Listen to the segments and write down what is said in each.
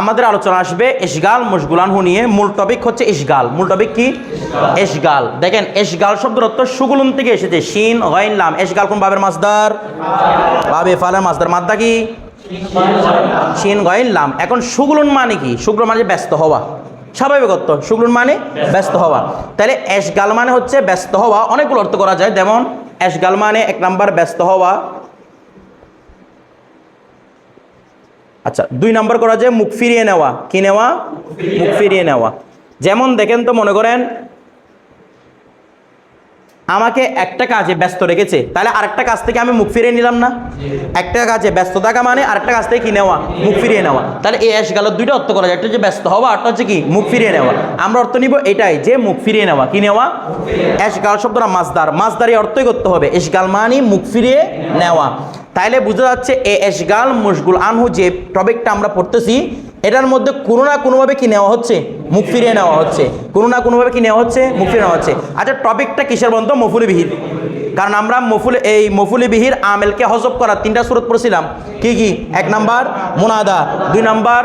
আমাদের আলোচনা আসবে ইশগাল মুশগুলানহু নিয়ে। মূল টপিক হচ্ছে ইশগাল মূল টপিক কি? ইশগাল দেখেন ইশগাল শব্দের অর্থ সুগুলন থেকে এসেছে। শিন, গইন, লাম। ইশগাল কোন বাবের মাসদার বাবে ফালের মাসদার মাদ্দা কি? শিন, গইন, লাম। এখন সুগুলন মানে কি? সুগুলন মানে ব্যস্ত হওয়া। স্বাভাবিক অর্থ। মানে ব্যস্ত হওয়া। তাহলে এশগাল মানে হচ্ছে ব্যস্ত হওয়া। অনেকগুলো অর্থ করা যায়। যেমন, এশগাল মানে এক নাম্বার ব্যস্ত হওয়া। আচ্ছা দুই নম্বর করা যায় মুখ ফিরিয়ে নেওয়া। কি নেওয়া? মুখ ফিরিয়ে নেওয়া। যেমন দেখেন তো, মনে করেন, আমাকে একটা কাজে ব্যস্ত রেখেছে, তাহলে আরেকটা কাজ থেকে আমি মুখ ফিরিয়ে নিলাম না? একটা কাজে ব্যস্ত থাকা মানে আরেকটা কাজ থেকে কি নেওয়া? মুখ ফিরিয়ে নেওয়া। তাহলে এই এস গেল দুইটা অর্থ করা যায়। একটা হচ্ছে ব্যস্ত হওয়া আরটা হচ্ছে কি, মুখ ফিরিয়ে নেওয়া। আমরা অর্থ নিব এটাই, যে মুখ ফিরিয়ে নেওয়া। কি নেওয়া? এস গাল শব্দটা মাছদার মাছদারি অর্থই করতে হবে। এসগাল মানে মুখ ফিরিয়ে নেওয়া। তাইলে বোঝা যাচ্ছে এ এসগাল মুশগুল আনহু যে টপিকটা আমরা পড়তেছি, এটার মধ্যে কোনো না কোনোভাবে কি নেওয়া হচ্ছে? মুখ ফিরিয়ে নেওয়া হচ্ছে। কোনো না কোনোভাবে কি নেওয়া হচ্ছে? মুখ ফিরিয়ে নেওয়া হচ্ছে। আচ্ছা টপিকটা কিসের বন্ধ মফুল বিহির কারণ আমরা মফুল, এই মফুলি বিহির আমেলকে হজব করার তিনটা সুরত পড়ছিলাম। কি কি? এক নাম্বার মোনাদা, দুই নাম্বার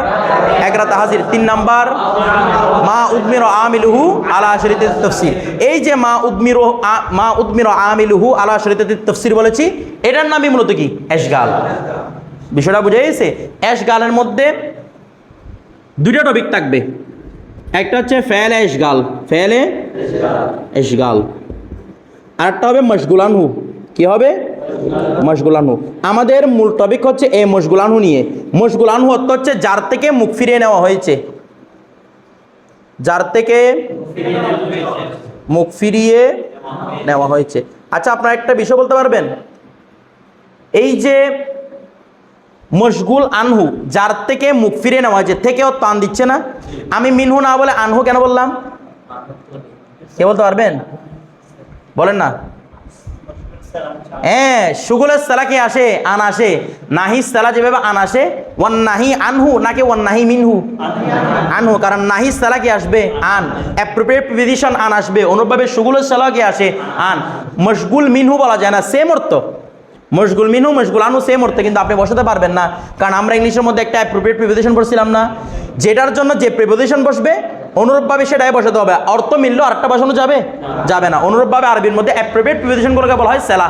একরাতা হাজির, তিন নাম্বার মা উদ্মির আমিলুহু আলা শরীতে তফসির। এই যে মা উদ্মির মা উদ্মির আমিলুহু আলা শরীতে তফসির বলেছি, এটার নামই মূলত কি? এশগাল। বিষয়টা বুঝে গেছে? এশগালের মধ্যে দুইটা টপিক থাকবে। একটা হচ্ছে ফেলে এশগাল। ফেলে এশগাল। আরেকটা হবে মশগুলানহু। কি হবে? মশগুলানহু। আমাদের মূল টপিক হচ্ছে এই মশগুলানহু নিয়ে। মশগুলানহু অর্থ হচ্ছে যার থেকে মুখ ফিরিয়ে নেওয়া হয়েছে। যার থেকে মুখ ফিরিয়ে নেওয়া হয়েছে। আচ্ছা আপনারা একটা বিষয় বলতে পারবেন? এই যে মশগুল আনহু যার থেকে মুখ ফিরে নেওয়া হয়েছে, থেকে থেকেও টান দিচ্ছে না। আমি মিনহু না বলে আনহু কেন বললাম? কে বলতে পারবেন? বলেন না। হ্যাঁ সুগুলের সালা কি আসে? আন আসে। নাহি সালা যেভাবে আন আসে ওয়ান নাহি আনহু নাকি ওয়ান নাহি মিনহু? আনহু, কারণ নাহি সালা কি আসবে? আন। অ্যাপ্রোপ্রিয়েট প্রিপোজিশন আন আসবে। অনুভাবে সুগুলের সালা কি আসে? আন। মশগুল মিনহু বলা যায় না সেম অর্থ। মশগুল মিনহু, মশগুল আনহু সেম অর্থ, কিন্তু আপনি বসাতে পারবেন না। কারণ আমরা ইংলিশের মধ্যে একটা অ্যাপ্রোপ্রিয়েট প্রিপোজিশন পড়ছিলাম না। যেটার জন্য যে প্রিপোজিশন বসবে অনুরূপভাবে সেটাই বসাতে হবে। অর্থ মিললো আরেকটা বসানো যাবে? যাবে না। অনুরূপভাবে আরবির মধ্যে অ্যাপ্রোপ্রিয়েট প্রিপোজিশনগুলোকে বলা হয় সেলা।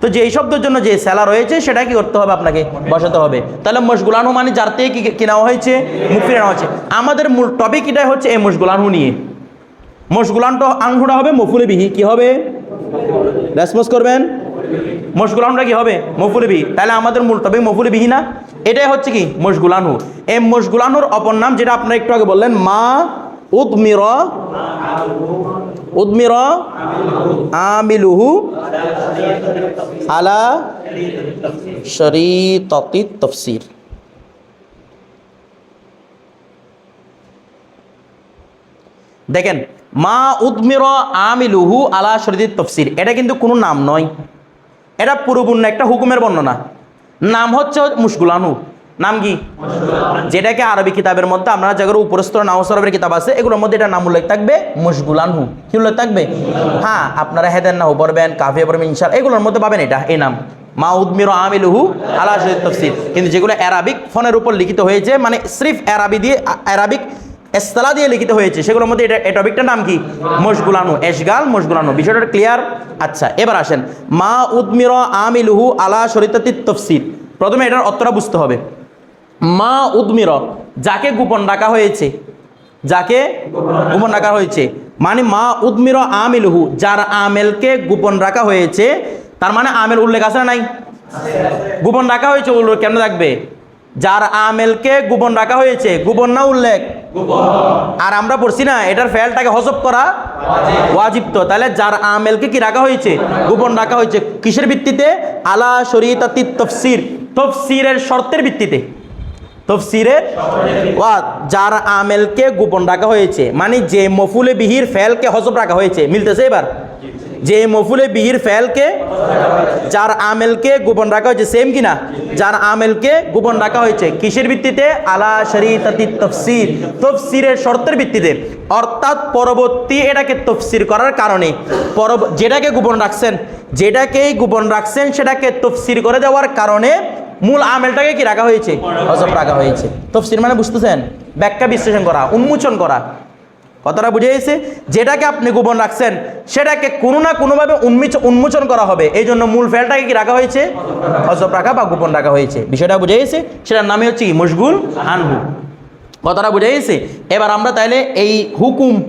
তো যেই শব্দের জন্য যে সেলা রয়েছে, সেটা কি করতে হবে আপনাকে? বসাতে হবে। তাহলে মশগুলানহু মানে যার থেকে কি কি নেওয়া হয়েছে? মুখ ফিরে নেওয়া হয়েছে। আমাদের মূল টপিক এটাই হচ্ছে এই মশগুলানহু নিয়ে। মশগুলানটা আনহুটা হবে মফুলে বিহি কি হবে? রেসপন্স করবেন। মশগুলানটা কি হবে? মফুলে বিহি তাহলে আমাদের মূল টপিক মফুলে বিহি না? এটাই হচ্ছে কি? মশগুলানহু এই মশগুলানহুর অপর নাম যেটা আপনারা একটু আগে বললেন, মা উদমির উদমির আমিলুহু আলা শরীততি তফসির। দেখেন, মা উদমির আমিলুহু আলা শরীর তফসির, এটা কিন্তু কোনো নাম নয়। এটা পুরোপূর্ণ একটা হুকুমের বর্ণনা। নাম হচ্ছে মুশগুলানু নাম কি? যেটাকে আরবি কিতাবের মধ্যে আমরা যেগুলো উপরস্থ নাওসরবের কিতাব আছে, এগুলোর মধ্যে এটা নাম উল্লেখ থাকবে মুশগুলানহু কি উল্লেখ থাকবে? হ্যাঁ আপনারা হেদেন নাহু পড়বেন কাফিয়া পড়বেন ইনশাল এগুলোর মধ্যে পাবেন এটা, এই নাম। মা উদ্মির আমিলুহু আলা শরীর তফসির। কিন্তু যেগুলো অ্যারাবিক ফোনের উপর লিখিত হয়েছে মানে সির্ফ অ্যারাবি দিয়ে অ্যারাবিক এস্তালা দিয়ে লিখিত হয়েছে, সেগুলোর মধ্যে এটা টপিকটার নাম কি? মশগুলানু এশগাল মশগুলানু বিষয়টা ক্লিয়ার আচ্ছা এবার আসেন। মা উদ্মির আমিলুহু আলা শরীতাতি তফসির। প্রথমে এটার অর্থটা বুঝতে হবে। মা উদ্মির, যাকে গোপন রাখা হয়েছে। যাকে গোপন রাখা হয়েছে। মানে মা উদ্মির আমিলুহু, যার আমেলকে গোপন রাখা হয়েছে। তার মানে আমেল উল্লেখ আছে না নাই? গোপন রাখা হয়েছে, উল্লেখ কেন থাকবে যার আমেলকে গোপন রাখা হয়েছে। গোপন না উল্লেখ? আর আমরা পড়ছি না, এটার ফেলটাকে হজব করা ওয়াজিব তো। তাহলে যার আমেলকে কি রাখা হয়েছে? গোপন রাখা হয়েছে। কিসের ভিত্তিতে? আলা শরীতাতি তফসির। তফসিরের শর্তের ভিত্তিতে। তফসিরের ওয়া যার আমেলকে গোপন রাখা হয়েছে। মানে যে মফুলে বিহির ফেলকে হজব রাখা হয়েছে। মিলতেছে এবার? যে মফুলে বিহির ফেলকে, যার আমেলকে গোপন রাখা হয়েছে সেম কিনা? যার আমেলকে গোপন রাখা হয়েছে। কিসের ভিত্তিতে? আলা শরীতাতি তফসির। তফসিরের শর্তের ভিত্তিতে। অর্থাৎ পরবর্তী এটাকে তফসির করার কারণে। পরব যেটাকে গোপন রাখছেন, যেটাকেই গোপন রাখছেন, সেটাকে তফসির করে দেওয়ার কারণে মূল আমেলটাকে কি রাখা হয়েছে? হজব রাখা হয়েছে। তফসির মানে বুঝতেছেন? ব্যাখ্যা বিশ্লেষণ করা, উন্মোচন করা। কথাটা বুঝে গেছে? যেটাকে আপনি গোপন রাখছেন, সেটাকে কোনো না কোনোভাবে উন্মিচ উন্মোচন করা হবে। এই জন্য মূল ফেলটাকে কি রাখা হয়েছে? হজব রাখা বা গোপন রাখা হয়েছে। বিষয়টা বুঝে গেছে? সেটার নামই হচ্ছে কি? মশগুল আনহু। কথাটা বুঝে গেছে? এবার আমরা তাহলে এই হুকুম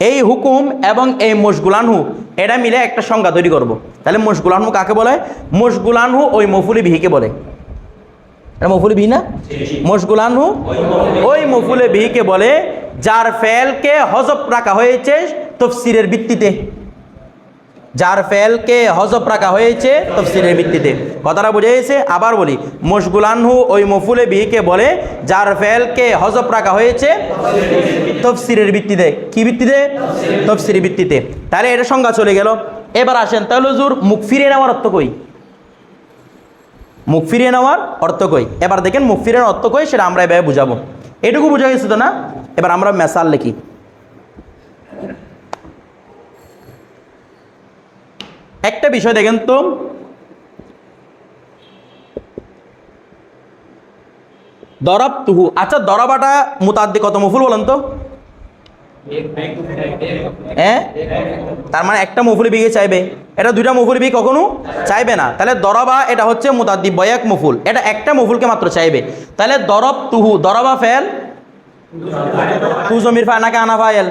এই হুকুম এবং এই মশগুলানহু এটা মিলে একটা সংজ্ঞা তৈরি করব। তাহলে মশগুলানহু কাকে বলে? মশগুলানহু ওই মফুলি বিহিকে বলে। এটা মফুলি বিহি না? মশগুলানহু ওই মফুলে বিহিকে বলে যার ফেলকে হজব রাখা হয়েছে তফসিরের ভিত্তিতে। যার ফেলকে হজব রাখা হয়েছে তফসিরের ভিত্তিতে। কথাটা বুঝে গেছে? আবার বলি মশগুলানহু ওই মফুলে বিহিকে বলে যার ফেলকে হজব রাখা হয়েছে তফসিরের ভিত্তিতে। কি ভিত্তিতে? তফসিরের ভিত্তিতে। তাহলে এটা সংজ্ঞা চলে গেল। এবার আসেন তাহলে হুজুর মুখ ফিরিয়ে নেওয়ার অর্থ কই? মুখ ফিরিয়ে নেওয়ার অর্থ কই? এবার দেখেন মুখ ফিরিয়ে অর্থ কই, সেটা আমরা এভাবে বুঝাবো। এটুকু বোঝা গেছে তো না? এবার আমরা মেসাল লিখি। একটা বিষয় দেখেন তো। দরাব তুহু আচ্ছা দরাবাটা মুতাদ্দি কত মফুল বলেন তো? হ্যাঁ তার মানে একটা মফুলি বিঘে চাইবে। এটা দুইটা মফুলি বিঘে কখনো চাইবে না। তাহলে দরবা এটা হচ্ছে মুতাদ্দি বয়াক মফুল। এটা একটা মফুলকে মাত্র চাইবে। তাহলে দরব তুহু, দরবা ফেল? তু জমির ফাইল নাকি আনা ফাইল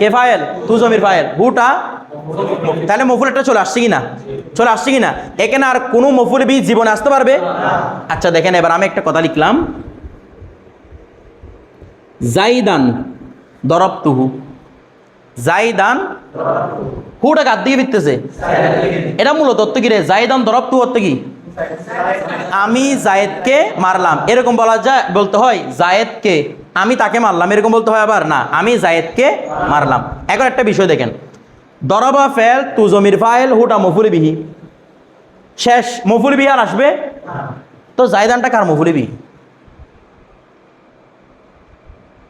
কে ফাইল তু জমির ফাইল হুটা তাহলে মফুল একটা চলে আসছে কি না চলে আসছে কি না এখানে আর কোনো মফুল বি জীবনে আসতে পারবে? আচ্ছা দেখেন, এবার আমি একটা কথা লিখলাম। জাইদান দরবতুহু জাইদান, হুটা কার দিকে ফিরতেছে। এটা মূলত অর্থ কি রে? জাইদান দরবতু অর্থ কি? আমি জায়েদকে মারলাম। এরকম বলা যায়, বলতে হয় জায়েদকে। আমি তাকে মারলাম। এরকম বলতে হয় আবার? না, আমি জায়েদকে মারলাম। এখন একটা বিষয় দেখেন। দরবা ফেল তু জমির ফাইল হুটা মফুলি বিহি শেষ মফুলি বিহি আর আসবে। তো জায়দানটা কার মফুলি বিহি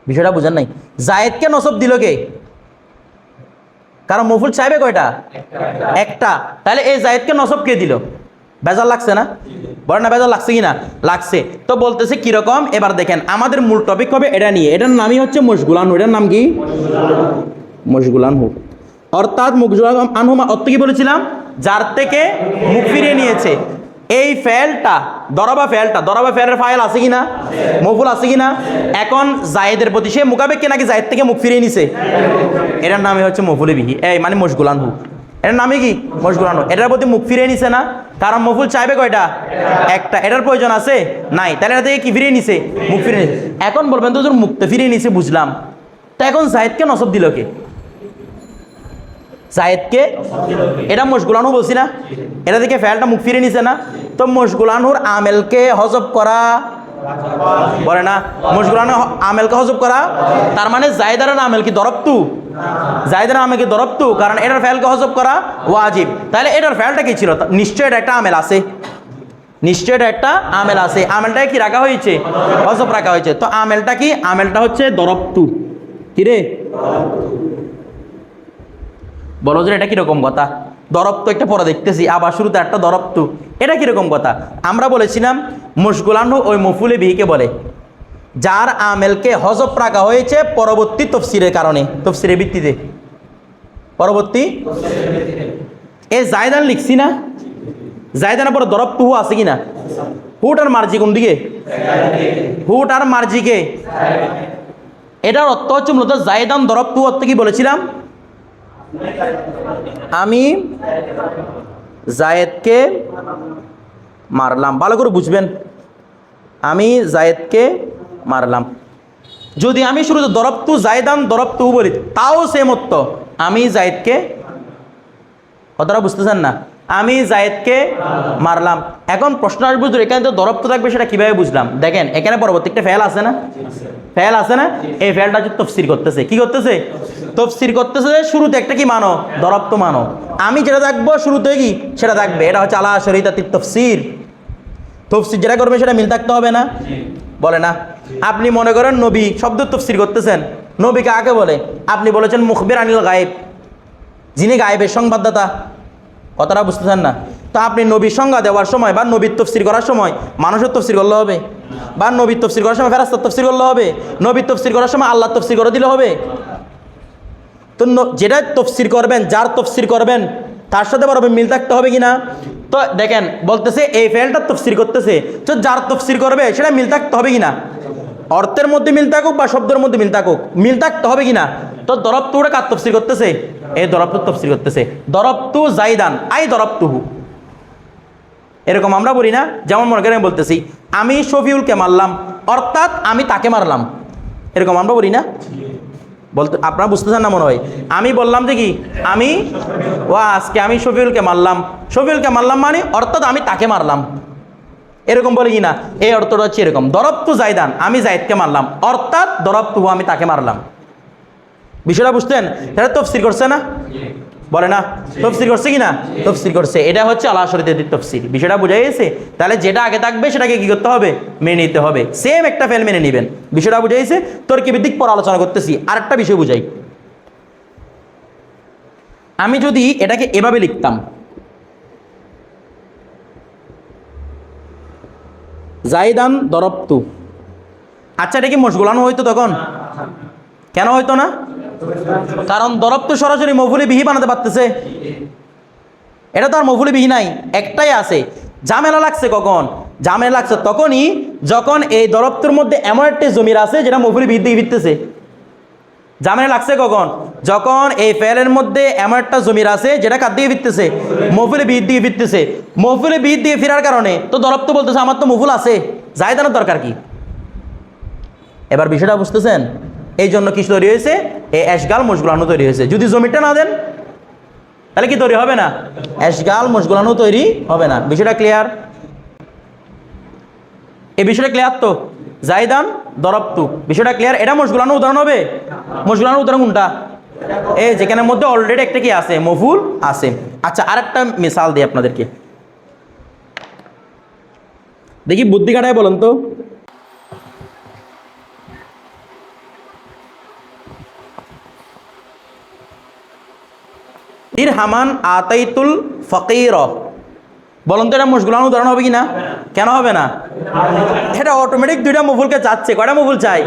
বিষয়টা বুঝেন নাই। জায়েদকে নসব দিল কে? কারণ মফুল চাইবে কয়টা? একটা। তাহলে এই জায়েদকে নসব কে দিল? বেজার লাগছে না? বলে না বেজার লাগছে কি না? লাগছে। তো বলতেছে কীরকম এবার দেখেন, আমাদের মূল টপিক হবে এটা নিয়ে। এটার নামই হচ্ছে মশগুলান এটার নাম কি? মশগুলান হু অর্থাৎ মুখজুলান আনহুমা অর্থ কি বলেছিলাম? যার থেকে মুখ ফিরিয়ে নিয়েছে। এই ফেলটা, দরবা ফেলটা, দরবা ফেলের ফাইল আছে কি না মফুল আছে কি না এখন জায়েদের প্রতি সে মুখাবেক্ষে নাকি জায়েদ থেকে মুখ ফিরিয়ে নিছে? এটার নামে হচ্ছে মফুলে বিহি। এই মানে মশগুলান হু এটার নামে কি? মশগুলান হু এটার প্রতি মুখ ফিরিয়ে নিছে না? কারণ মফুল চাইবে কয়টা? একটা। এটার প্রয়োজন আছে? নাই। তাহলে এটা থেকে কি ফিরিয়ে নিছে? মুখ ফিরিয়ে নিছে। এখন বলবেন তো তোর মুখ ফিরিয়ে নিছে, বুঝলাম। তা এখন জায়েদকে নসব দিল কে? জায়েদকে? এটা মশগুলানু বলছি না? এটা থেকে ফেলটা মুখ ফিরে নিছে না? তো মশগুলানুর আমেলকে হজব করা বলে না? মশগুলানু আমেলকে হজব করা? তার মানে জায়দারের আমেল কি দরবতু জায়দার আমেল কি দরবতু কারণ এটার ফেলকে হজব করা ওয়াজিব। তাহলে এটার ফেলটা কি ছিল? নিশ্চয় এটা একটা আমেল আছে। নিশ্চয় একটা আমেল আছে। আমেলটাকে কি রাখা হয়েছে? হজব রাখা হয়েছে। তো আমেলটা কি? আমেলটা হচ্ছে দরবতু কি রে? বলো যে এটা কীরকম কথা? দরব তো একটা পরে দেখতেছি, আবার শুরুতে একটা দরব তো। এটা কীরকম কথা? আমরা বলেছিলাম মুশগুলানহু ওই মফুলে বিহিকে বলে, যার আমেলকে হজব রাখা হয়েছে পরবর্তী তফসিরের কারণে, তফসিরের ভিত্তিতে। পরবর্তী এ জায়দান লিখছি না? জায়দানের পরে দরব তুহু আছে কি না হুট আর মার্জি কোন দিকে? হুট আর মার্জিকে। এটার অর্থ হচ্ছে মূলত জায়দান দরব তুহু অর্থ কি বলেছিলাম? আমি জায়েদকে মারলাম। ভালো করে বুঝবেন। আমি জায়েদকে মারলাম। যদি আমি শুরুতে দরবতু জায়দান দরবতু বলি, তাও সেম আমি জায়েদকে, কথাটা বুঝতেছেন না? আমি জায়েদকে মারলাম। এখন প্রশ্ন আসবে যে এখানে তো দরব তো থাকবে, সেটা কীভাবে বুঝলাম? দেখেন, এখানে পরবর্তী একটা ফেল আছে না? ফেল আছে না? এই ফেলটা হচ্ছে তফসির করতেছে। কি করতেছে? তফসির করতেছে শুরুতে একটা কি মানো? দরব তো মানো। আমি যেটা থাকব শুরুতে কি? সেটা থাকবে। এটা হচ্ছে আল্লাহ শরীতাতির তফসির। তফসির যেটা করবে সেটা মিল থাকতে হবে না? বলে না। আপনি মনে করেন নবী শব্দ তফসির করতেছেন? নবী কাকে বলে। আপনি বলেছেন মুখবির আনিল গায়েব। যিনি গায়েবের সংবাদদাতা। কথাটা বুঝতেছেন না? তো আপনি নবীর সংজ্ঞা দেওয়ার সময় বা নবীর তফসির করার সময় মানুষের তফসির করলে হবে? বা নবীর তফসির করার সময় ফেরাস্তার তফসির করলে হবে? নবীর তফসির করার সময় আল্লাহ তফসির করে দিলে হবে? তো যেটা তফসির করবেন, যার তফসির করবেন, তার সাথে বরাবর মিল থাকতে হবে কি না তো দেখেন, বলতেছে, এই ফেলটা তফসির করতেছে, তো যার তফসির করবে, সেটা মিল থাকতে হবে কি না অর্থের মধ্যে মিল থাকুক বা শব্দের মধ্যে মিল থাকুক, মিল থাকতে হবে কি না তো দরবতু ওটা কার তফসির করতেছে? এই দরবতু তফসির করতেছে। দরবতু জাইদান, আই দরবতুহু। এরকম আমরা বলি না, যেমন মনে করেন আমি বলতেছি, আমি শফিউলকে মারলাম, অর্থাৎ আমি তাকে মারলাম। এরকম আমরা বলি না? বলতে, আপনারা বুঝতেছেন না মনে হয়? আমি বললাম যে কি? আমি ও আজকে আমি শফিউলকে মারলাম। শফিউলকে মারলাম মানে অর্থাৎ আমি তাকে মারলাম। এরকম বলে না? এই অর্থটা হচ্ছে এরকম। দরবতু জাইদান আমি জাইদকে মারলাম। অর্থাৎ দরবতু আমি তাকে মারলাম। বিষয়টা বুঝতেন তাহলে তফসির করছে না? বলে না? তফসির করছে কি না? তফসির করছে। এটা হচ্ছে আল্লাহ শরীদের তফসির। বিষয়টা বোঝা গেছে? তাহলে যেটা আগে থাকবে, সেটাকে কি করতে হবে? মেনে নিতে হবে। সেম একটা ফেল মেনে নেবেন। বিষয়টা বুঝা গেছে? তোর কি ভিত্তিক পর আলোচনা করতেছি। আরেকটা বিষয় বুঝাই। আমি যদি এটাকে এভাবে লিখতাম জাইদান দরপ্তু আচ্ছা এটা কি মশগুলানো হইতো তখন? কেন হইতো না? কারণ দরব তো সরাসরি মফুলি বিহি বানাতে পারতেছে। এটা তো আর মফুলি বিহি নাই, একটাই আছে। ঝামেলা লাগছে কখন? ঝামেলা লাগছে তখনই যখন এই দরবতুর মধ্যে এমন একটি জমির আছে যেটা মফুলি বিহি দিয়ে ফিরতেছে। ঝামেলা লাগছে কখন? যখন এই ফেলের মধ্যে এমন একটা জমির আছে, যেটা কার দিয়ে ফিরতেছে? মফুলে বিদ দিয়ে ফিরতেছে। মফুলে বিদ দিয়ে ফেরার কারণে তো দরব তো বলতেছে, আমার তো মফুল আছে। জায়দানোর দরকার কি? এবার বিষয়টা বুঝতেছেন? এই জন্য কি তৈরি হয়েছে? এই অ্যাশগাল মশগুলানো তৈরি হয়েছে। যদি জমিটা না দেন, তাহলে কি তৈরি হবে না? অ্যাশগাল মশগুলানো তৈরি হবে না। বিষয়টা ক্লিয়ার এই বিষয়টা ক্লিয়ার তো? জাইদান দরবতু বিষয়টা ক্লিয়ার এটা মশগুলানো উদাহরণ হবে? মশগুলানো উদাহরণ কোনটা? এই যেখানের মধ্যে অলরেডি একটা কি আছে? মফুল আছে। আচ্ছা আরেকটা মিসাল দিই আপনাদেরকে। দেখি বুদ্ধি কাটায় বলেন তো। ইর হামান আতাইতুল ফকির। বলুন তো এটা মুশগুলান উদাহরণ হবে কি না? কেন হবে না? এটা অটোমেটিক দুইটা মুফুলকে চাচ্ছে কয়টা মুফুল চাই?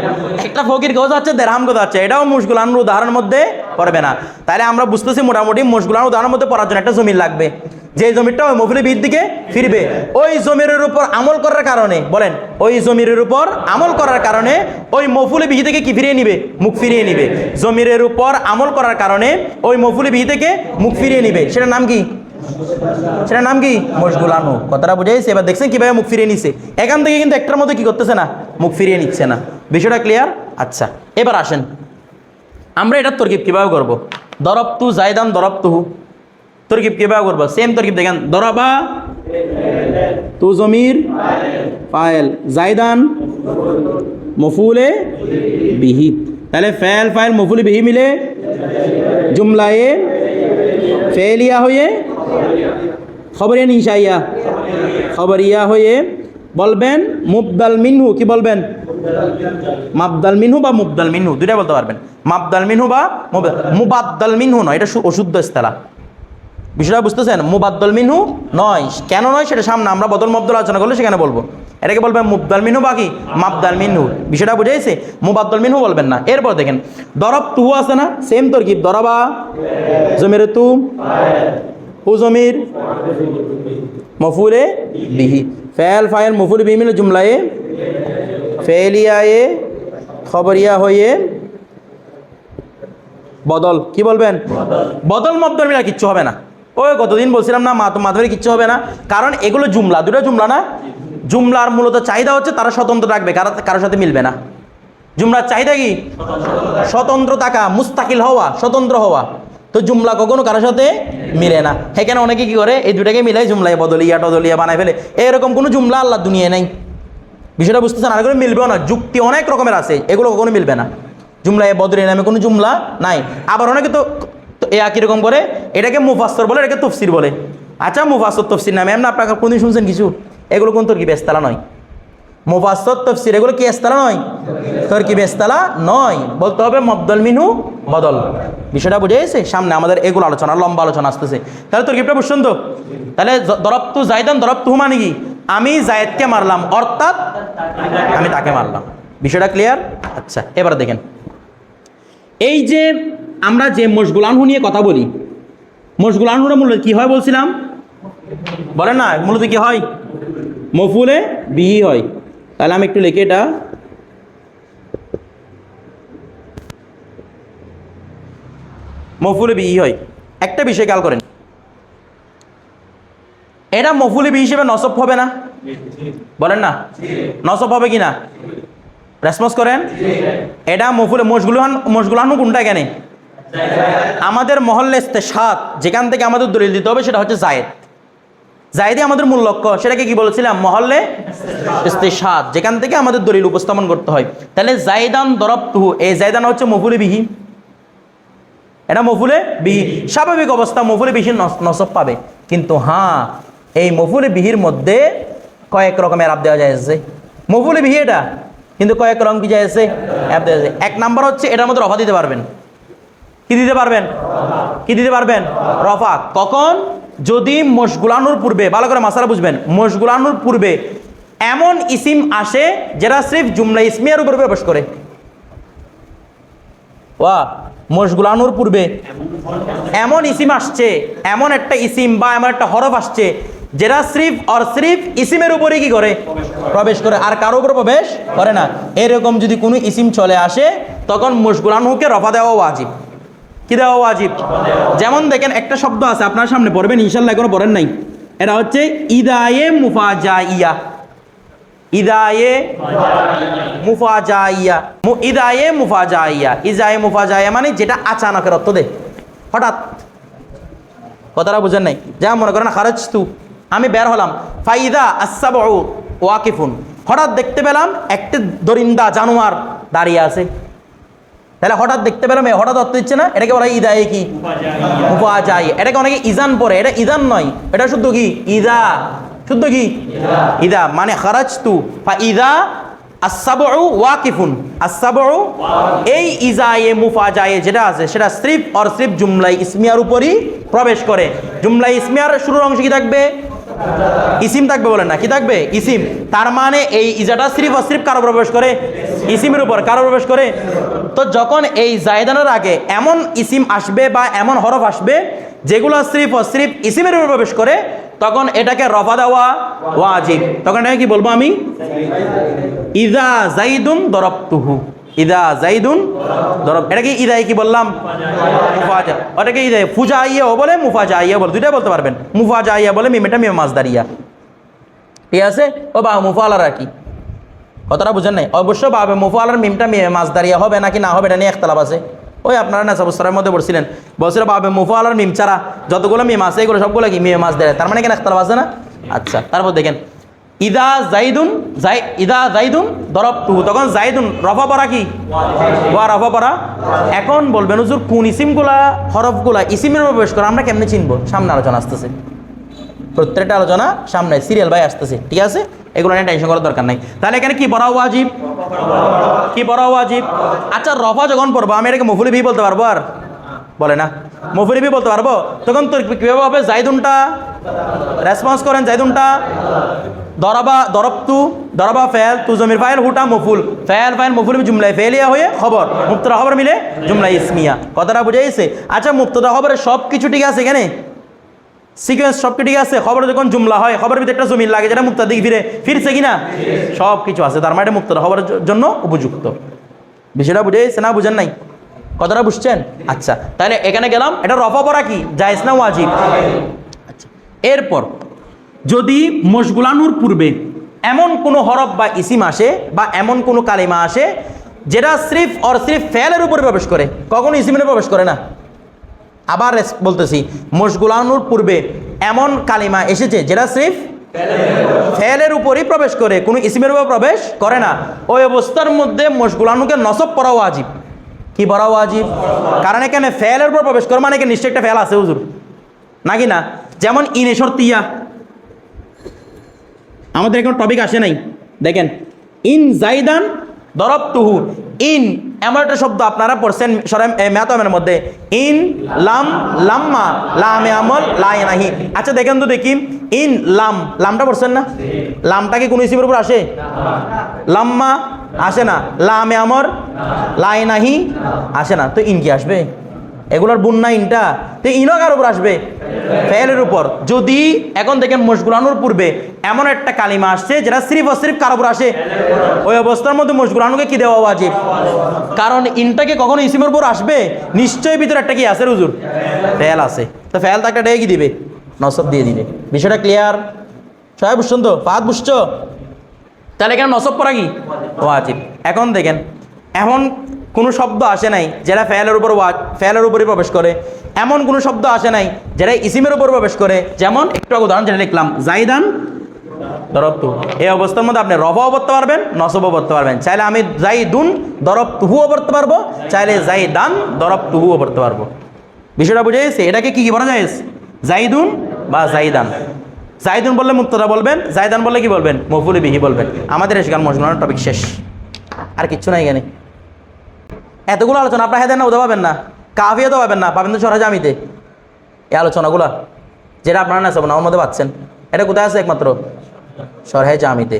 একটা ফকির কেউ চাচ্ছে দেড়হাম কেউ চাচ্ছে এটাও মুশগুলানোর উদাহরণের মধ্যে পড়বে না। তাহলে আমরা বুঝতেছি মোটামুটি মুশগুলানোর উদাহরণের মধ্যে পড়ার জন্য একটা জমির লাগবে। যে জমিটা ওই মফুলের বীর দিকে ফিরবে। ওই জমির উপর আমল করার কারণে, বলেন, ওই জমির উপর আমল করার কারণে ওই মফুলে বিহি থেকে কি ফিরিয়ে নিবে? মুখ ফিরিয়ে নিবে। জমিরের উপর আমল করার কারণে ওই মফুলে বিহি থেকে মুখ ফিরিয়ে নিবে। সেটার নাম কি? সেটার নাম কি? মশগুলানো কথাটা বুঝাইছে এবার দেখছেন কীভাবে মুখ ফিরিয়ে নিচ্ছে এখান থেকে কিন্তু একটার মধ্যে কি করতেছে না? মুখ ফিরিয়ে নিচ্ছে না। বিষয়টা ক্লিয়ার আচ্ছা এবার আসেন। আমরা এটার তরকিব কীভাবে করব? দরব তু জায়দান, দরব তুহু তরকিব কীভাবে করব? সেম তরকিব দেখেন, দরবা তু জমির ফায়েল, জায়দান মফুলে বিহি। তাহলে ফেল ফাইল মফুলে বিহি মিলে জুমলায়ে ফেলিয়া হয়ে খবরিয়া নিশাইয়া খবরিয়া হয়ে বলবেন, মুবদাল মিনহু, কি বলবেন? মাবদাল মিনহু বা মুবদাল মিনহু? দুইটা বলতে পারবেন। মাবদাল মিনহু বা মুব- মুবাদ্দাল মিনহু নয়, এটা অশুদ্ধ ইস্তেলা। বিষয়টা বুঝতেছেন? মুবাদ্দল মিনহু নয়। কেন নয় সেটা সামনে আমরা বদল মব্দল আলোচনা করলে সেখানে বলব। এটাকে বলবেন মুবদাল মিনহু বাকি মাবদাল মিনহু। বিষয়টা বুঝাইছে মুবাদ্দল মিনহু বলবেন না। এরপর দেখেন, দরব তুহু আছে না? সেম তরকিব দরবা, জমির তু হু জমির মফুলে বিহি। ফেল, ফাইল, মফুল বিহি মিলে জুমলায়ে ফেলিয়ায়ে খবরিয়া হয়ে বদল। কি বলবেন? বদল মবদল মিলা কিচ্ছু হবে না। ওই কতদিন বলছিলাম না, মা তো মাধবের কিচ্ছু হবে না। কারণ এগুলো জুমলা, দুটো জুমলা না? জুমলার মূলত চাহিদা হচ্ছে তারা স্বতন্ত্র রাখবে, কারও কারোর সাথে মিলবে না। জুমলার চাহিদা কি? স্বতন্ত্র থাকা মুস্তাকিল হওয়া, স্বতন্ত্র হওয়া। তো জুমলা কখনো কারোর সাথে মিলে না। সেখানে অনেকে কি করে? এই দুটাকে মিলাই জুমলায় বদলিয়া টদলিয়া বানায় ফেলে। এরকম কোনো জুমলা আল্লাহ দুনিয়ায় নাই। বিষয়টা বুঝতেছেন? আর কোনো মিলবেও না। যুক্তি অনেক রকমের আছে। এগুলো কখনো মিলবে না। জুমলা এ বদরি নামে কোনো জুমলা নাই। আবার অনেকে তো এ একই রকম করে? এটাকে মুফাস্তর বলে, এটাকে তফসির বলে। আচ্ছা মুফাস্তর তফসির নামে। এমন আপনার কোনদিন শুনছেন কিছু? এগুলো কোন তোর কি বেস্তালা নয়? মুফাসর তফসির, এগুলো কি এস্তালা নয়? তরকিব এস্তালা নয়? বলতে হবে মবদল মিনু বদল। বিষয়টা বুঝে গেছে? সামনে আমাদের এগুলো আলোচনা, লম্বা আলোচনা আসতেছে। তাহলে তোর তরকিবটা বুঝছেন তো? তাহলে দরপ্তু জায়দান দরপ্তু মানে কি? আমি জায়েদকে মারলাম, অর্থাৎ আমি তাকে মারলাম। বিষয়টা ক্লিয়ার আচ্ছা এবার দেখেন। এই যে আমরা যে মশগুলানহু নিয়ে কথা বলি মশগুলানহুটা মূলত কি হয় বলছিলাম? বলেন না, মূলত কি হয়? মফুলে বিহি হয়। তাহলে আমি একটু লিখি এটা মফুলে বিহি হয়। একটা বিষয় খেয়াল করেন। এটা মফুলে বি হিসেবে নসব হবে না? বলেন না। নসব হবে কি না? রেসপন্স করেন। এটা মফুলে মশগুলান মশগুলানু কোনটা এখানে? আমাদের মহল্লে সাত যেখান থেকে আমাদের দলিল দিতে হবে, সেটা হচ্ছে জায়েদ। জায়েদই আমাদের মূল লক্ষ্য, সেটাকে কি বলেছিলাম? মহল্লে ইস্তেসাদ যেখান থেকে আমাদের দলিল উপস্থাপন করতে হয়। তাহলে জায়দান দরবতুহু, এই জায়দান হচ্ছে মফুলে বিহি এটা মফুলে বিহি স্বাভাবিক অবস্থা মফুলে বিহি নস- নসব পাবে। কিন্তু হ্যাঁ এই মফুলে বিহির মধ্যে কয়েক রকমের অ্যাপ দেওয়া যাচ্ছে মফুলে বিহি এটা, কিন্তু কয়েক রকম কি যাচ্ছে অ্যাপ দেওয়া যায়। এক নাম্বার হচ্ছে, এটার মধ্যে রফা দিতে পারবেন। কি দিতে পারবেন? কি দিতে পারবেন? রফা। কখন? যদি মশগুলানুর পূর্বে, ভালো করে মাসালা বুঝবেন, মশগুলানুর পূর্বে এমন ইসিম আসে যেটা সির্ফ জুমলা ইসমিয়ার উপর প্রবেশ করে। ওয়া, মশগুলানুর পূর্বে এমন ইসিম আসছে, এমন একটা ইসিম বা এমন একটা হরফ আসছে যেটা সির্ফ অর সির্ফ ইসিমের উপরে কি করে? প্রবেশ করে, আর কারও উপর প্রবেশ করে না। এরকম যদি কোনো ইসিম চলে আসে, তখন মশগুলানুকে রফা দেওয়া ওয়াজিব। কি দেওয়া ওয়াজিব। যেমন দেখেন একটা শব্দ আছে, আপনার সামনে পড়বেন ইনশাল্লাহ এখনও পড়েন নাই। এটা হচ্ছে ইদায়ে মুফাজাইয়া। ইদায়ে মুফাজাইয়া। ইদায়ে মুফাজাইয়া। ইজায়ে মুফাজাইয়া মানে যেটা আচানকের অর্থ দে হঠাৎ। কথাটা বুঝেন নাই? যা মনে করেন খারজ তু আমি বের হলাম। ফাইদা আসাবু ওয়াকিফুন। হঠাৎ দেখতে পেলাম, একটা দরিন্দা জানোয়ার দাঁড়িয়ে আছে। তাহলে হঠাৎ দেখতে পেলাম এ হঠাৎ অর্থ দিচ্ছে না এটাকে বলা ইদায়ে কি? মুফাজাই এটাকে অনেকে ইজান পরে এটা ইজান নয় এটা শুদ্ধ কি? ইদা। শুদ্ধ কি? ইদা। মানে খারাজ তু ইদা আসাবু ওয়াকিফুন। আসাবু এই ইজায়ে মুফাজায়ে যেটা আছে সেটা স্রিফ অর স্রিফ জুমলাই ইসমিয়ার উপরই প্রবেশ করে। জুমলাই ইসমিয়ার শুরুর অংশ কি থাকবে? ইসিম থাকবে বলেন না, কি থাকবে? ইসিম। তার মানে এই ইজাটা স্রিফ অস্রিফ কারও প্রবেশ করে? ইসিমের উপর কারও প্রবেশ করে? তো যখন এই জায়দানের আগে এমন ইসিম আসবে বা এমন হরফ আসবে, যেগুলো স্রিফ অস্রিফ ইসিমের উপর প্রবেশ করে, তখন এটাকে রফা দেওয়া ওয়াজিব। তখন এটাকে কি বলব আমি? ইদা জাইদুন দরবতুহু। ইদা জাইদুন দরব। এটাকে ইদাই কি বললাম? মুফাজা। ওটাকে ইদাই? ফুজা আইয়াও বলে মুফাজা আইয়া বলে। দুইটাই বলতে পারবেন। মুফাজা আইয়া বলে মিমেটা মিমে মাছদারিয়া ঠিক আছে? ও বা মুফালারা কি? কথাটা বুঝেন নাই? অবশ্য বাবে মুফালার মিমটা মিমে মাছদারিয়া হবে নাকি না হবে, এটা নিয়ে একতলাপ আছে। ওই আপনারা না সবস্তরের মধ্যে বলছিলেন বলছিল বাবে মুফালার মিম ছাড়া যতগুলো মিম আছে, এগুলো সবগুলো কি মিমে মাছ দেয় তার মানে কেন একতলাপ আছে না? আচ্ছা তারপর দেখেন। ইদা জাইদুন জাই ইদা জাইদুন দরব তু তখন জাইদুন, রফা পড়া কি? ওয়া রফা পড়া এখন বলবেন, হুজুর, কোন ইসিমগুলা, হরফগুলা, ইসিমের প্রবেশ করে আমরা কেমনে চিনবো? সামনে আলোচনা আসতেছে। প্রত্যেকটা আলোচনা সামনে, সিরিয়াল বাই আসতেছে, ঠিক আছে? এগুলো নিয়ে টেনশন করার দরকার নাই। তাহলে এখানে কি বড় ওয়াজিব? কি বড় ওয়াজিব? আচ্ছা রফা যখন পড়ব, আমি এটাকে মফুলি ভি বলতে পারব আর? বলে না। মফুলি ভি বলতে পারব? তখন তোর কীভাবে হবে? জাইদুনটা? রেসপন্স করেন জাইদুনটা? দরবা, দরবতু, দরবা ফেল, তু জমির ফাইল, হুটা, মফুল। ফেল, ফাইল, মফুল জুমলাই ফেলিয়া হয়ে খবর। মুক্তরা খবর মিলে জুমলাই ইসমিয়া। কথাটা বুঝাইছে? আচ্ছা মুক্তদা খবরের সব কিছু ঠিক আছে এখানে? সিকোয়েন্স সব ঠিক আছে? খবর যখন জুমলা হয়, খবরের ভিতরে একটা জমিন লাগে যেটা মুক্তার দিকে ফিরে ফিরছে কিনা? সব কিছু আছে। তার মানে মুক্তদা খবরের জন্য উপযুক্ত। বিষয়টা বুঝেছে না বুঝেন নাই? কথাটা বুঝছেন? আচ্ছা তাহলে এখানে গেলাম। এটা রফা পড়া কি? জায়েজ না ওয়াজিব? আচ্ছা এরপর যদি মশগুলানুর পূর্বে এমন কোনো হরফ বা ইসিম আসে বা এমন কোনো কালিমা আসে, যেটা সির্ফ অর সির্ফ ফেলের উপরে প্রবেশ করে, কখনো ইসিমের প্রবেশ করে না? আবার বলতেছি, মশগুলানুর পূর্বে এমন কালিমা এসেছে যেটা সির্ফ ফেলের উপরই প্রবেশ করে, কোনো ইসিমের উপর প্রবেশ করে না। ওই অবস্থার মধ্যে মশগুলানুকে নসব পড়া ওয়াজিব। কি পড়া ওয়াজিব? কারণ এখানে ফেলের উপর প্রবেশ করে মানে এখানে নিশ্চয়ই একটা ফেল আছে, হুজুর? নাকি না? যেমন ইনেশ্বর তিয়া আমাদের এখন টপিক আসে নাই। দেখেন, ইন জাইদান দরবতুহু। ইন এমন একটা শব্দ আপনারা পড়ছেন ম্যাথমের মধ্যে। ইন লাম, লাম্মা, লামে আমল লাই নাহি। আচ্ছা দেখেন তো দেখি। ইন লাম, লামটা পড়ছেন না? লামটা কি কোনো ইসিমের উপর আসে? লাম্মা আসে না। লামে আমর লাই নাহি আসে না। তো ইন কি আসবে? এগুলোর বুন্না ইনটা তো ইনও কার উপর আসবে? ফেলের উপর। যদি এখন দেখেন মশগুলানুর পূর্বে এমন একটা কালিমা আসছে যেটা সিরিফ সিরিফ কার উপর আসে? ওই অবস্থার মধ্যে মশগুলানুকে কি দেওয়া ওয়াজিব? কারণ ইনটাকে কখনো ইসিমের উপর আসবে? নিশ্চয়ই ভিতরে একটা কি আছে রুজুর ফেল আছে। তো ফেল তো একটা ডে কি দিবে? নসব দিয়ে দিবে। বিষয়টা ক্লিয়ার সবাই বুঝছেন তো? ফাহাদ বুঝছ? তাহলে এখানে নসব পড়া কি? ওয়াজিব। এখন দেখেন এমন কোনো শব্দ আসে নাই যেটা ফেলের উপর ওয়া ফেলের উপরই প্রবেশ করে। এমন কোনো শব্দ আসে নাই যেটা ইসিমের উপর প্রবেশ করে। যেমন একটু উদাহরণ যেটা লিখলাম, জাইদান, দরবতু। এই অবস্থার মধ্যে আপনি রফাও পড়তে পারবেন, নসবও পড়তে পারবেন। চাইলে আমি জাইদুন দরব তুহুও পড়তে পারব। চাইলে যাই দান দরব তুহুও পড়তে পারব। বিষয়টা বুঝে গেছে? এটাকে কি কি বলা যায়? জাইদুন বা জাইদান। জাইদুন বললে মুক্তরা বলবেন, জাইদান বললে কি বলবেন? মফুলি বিহি বলবেন। আমাদের এসে মজমানের টপিক শেষ। আর কিচ্ছু নাই এখানে। এতগুলো আলোচনা আপনার হেদেন না ওদের পাবেন না। কাফিয়া তো পাবেন না, পাবেন তো সরাজ জামিতে। এই আলোচনাগুলো, যেটা আপনারা না সব না ওর মধ্যে পাচ্ছেন। এটা কোথায় আছে একমাত্র? সরহে জামিতে।